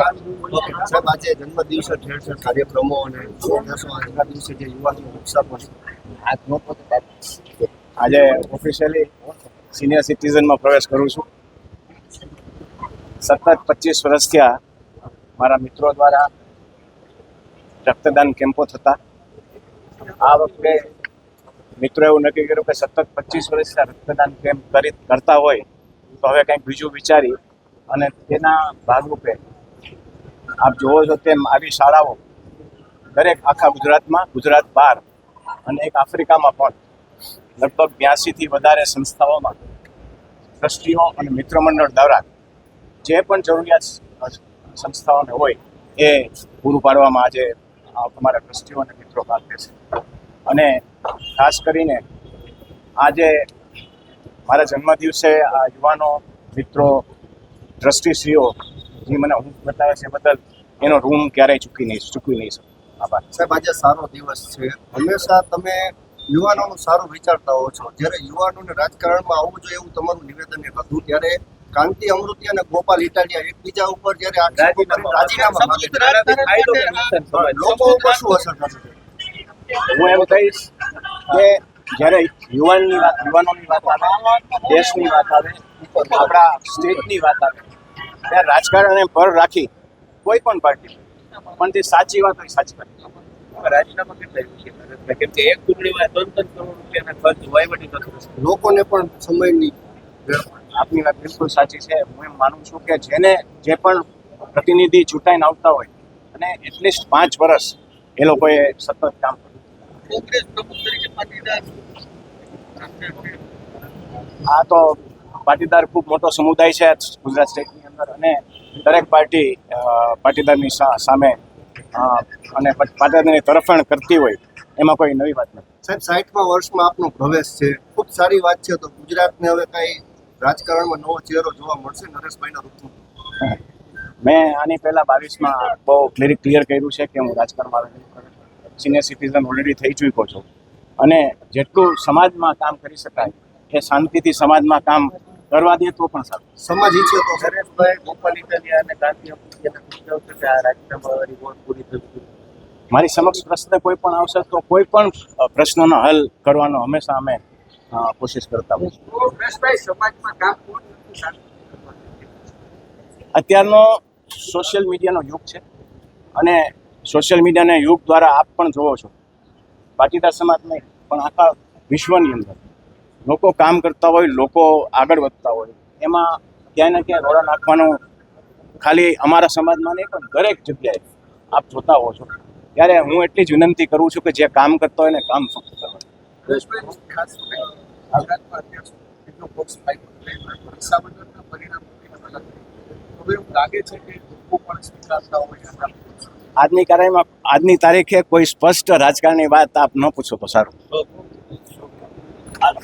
આજે જન્મ દિવસે ઠેર કાર્યક્રમો અને યુવાનો ઉત્સાહ છે આજે ઓફિશિયલી સિનિયર સિટીઝનમાં પ્રવેશ કરું છું. સતત પચીસ વર્ષ થયા મારા મિત્રો દ્વારા રક્તદાન કેમ્પો થતા. આ વખતે મિત્રો એવું નક્કી કર્યું કે સતત પચીસ વર્ષથી રક્તદાન કેમ્પ કરી કરતા હોય, તો હવે કંઈક બીજું વિચારી અને તેના ભાગરૂપે આપ જોવો છો તેમ આવી શાળાઓ દરેક આખા ગુજરાતમાં, ગુજરાત બહાર અને એક આફ્રિકામાં પણ લગભગ બ્યાસીથી વધારે સંસ્થાઓમાં ટ્રસ્ટીઓ અને મિત્રમંડળ દ્વારા જે પણ જરૂરિયાત સંસ્થાઓને હોય એ પૂરું પાડવામાં આજે તમારા ટ્રસ્ટીઓ અને મિત્રો ભાગ લેશે અને ખાસ કરીને આજે મારા જન્મદિવસે આ યુવાનો મિત્રો, ટ્રસ્ટીશ્રીઓ જે મને હું બતાવે છે બદલ એનો રૂમ ક્યારેય ચૂકી નહીં ચૂકવી નહીં શકું. આભાર. સાહેબ આજે સારો દિવસ છે. હંમેશા તમે યુવાનોનું સારું વિચારતા હો છો. જ્યારે યુવાનોને રાજકારણમાં આવવું જોઈએ એવું તમારું નિવેદન એ હતું ત્યારે કાંતિ અમૃતિ અને ગોપાલ ઇટાલિયા એકબીજા ઉપર જ્યારે લોકો ઉપર શું અસર થશે? હું એમ કહીશ કે જ્યારે યુવાનની વાત યુવાનોની વાત આવે દેશની વાત આવે આપણા સ્ટેટની વાત આવે ત્યારે રાજકારણને પર રાખી કોઈ પણ પાર્ટી પણ તે સાચી વાત હોય સાચી વાત. રાજીનામા કેટલા કેમ કે એક ચૂંટણીમાં ત્રણ ત્રણ કરોડ રૂપિયાના ખર્ચ વહીવટી તંત્ર લોકોને પણ સમયની આપની વાત બિલકુલ સાચી છે. હું એમ માનું છું કે જેને જે પણ પ્રતિનિધિ ચૂંટાઈને આવતા હોય અને એટલીસ્ટ પાંચ વર્ષ એ લોકોએ સતત કામ કર્યું આ તો પાટીદાર ખૂબ મોટો સમુદાય છે ગુજરાત સ્ટેટની અંદર અને દરેક પાર્ટી પાટીદારની સામે અને પાટીદારની તરફેણ કરતી હોય એમાં કોઈ નવી વાત નથી. સાહેબ સાઠમા વર્ષમાં આપનો પ્રવેશ છે. ખૂબ સારી વાત છે તો ગુજરાતને હવે કઈ રાજકારણમાં નવો ચહેરો જોવા મળશે? નરેશભાઈના રૂપમાં. મેં આની પહેલા બાવીસમાં બહુ ક્લિયર ક્લિયર કર્યું છે કે હું રાજકારણમાં સિનિયર સિટીઝન ઓલરેડી થઈ ચૂક્યો છું. અને જેટલું સમાજમાં કામ કરી શકાય એ શાંતિથી સમાજમાં કામ કરવા દે તો પણ સારું. સમાજ ઈચ્છે તો નરેશભાઈ ગોપાલ ઇટાલિયા અને ગાંધી અમૃતિયાના પૂછ્યા કે આ રાજીનામાવાળી વોટ પૂરી થઈ મારી સમક્ષ પ્રશ્ન કોઈ પણ આવશે તો કોઈ પણ પ્રશ્નોનો હલ કરવાનો હંમેશા અમે કોશિશ કરતા સારું અત્યારનો સોશિયલ મીડિયાનો યુગ છે અને સોશિયલ મીડિયાના યુગ દ્વારા આપ પણ જોવો છો. પાટીદાર સમાજ નહીં પણ આખા વિશ્વની અંદર. લોકો કામ કરતા હોય લોકો આગળ વધતા હોય. એમાં ક્યાંય ને ક્યાંય રોડા નાખવાનું ખાલી અમારા સમાજમાં નહીં પણ દરેક જગ્યાએ આપ જોતા હો છો. ત્યારે હું એટલી જ વિનંતી કરું છું કે જે કામ કરતા હોય ને કામ ફક્ત કરો. નરેશભાઈ ખાસ કરીને ગુજરાતમાં અત્યાર સુધી કેટલો પક્ષ ફાઇટ રક્ષાબંધનના પરિણામોથી અલગ હવે એવું લાગે છે કે લોકો પણ સ્વીકારતા હોય આજની કાર્યમાં આજની તારીખે કોઈ સ્પષ્ટ રાજકારણની વાત આપ ન પૂછો તો સારું.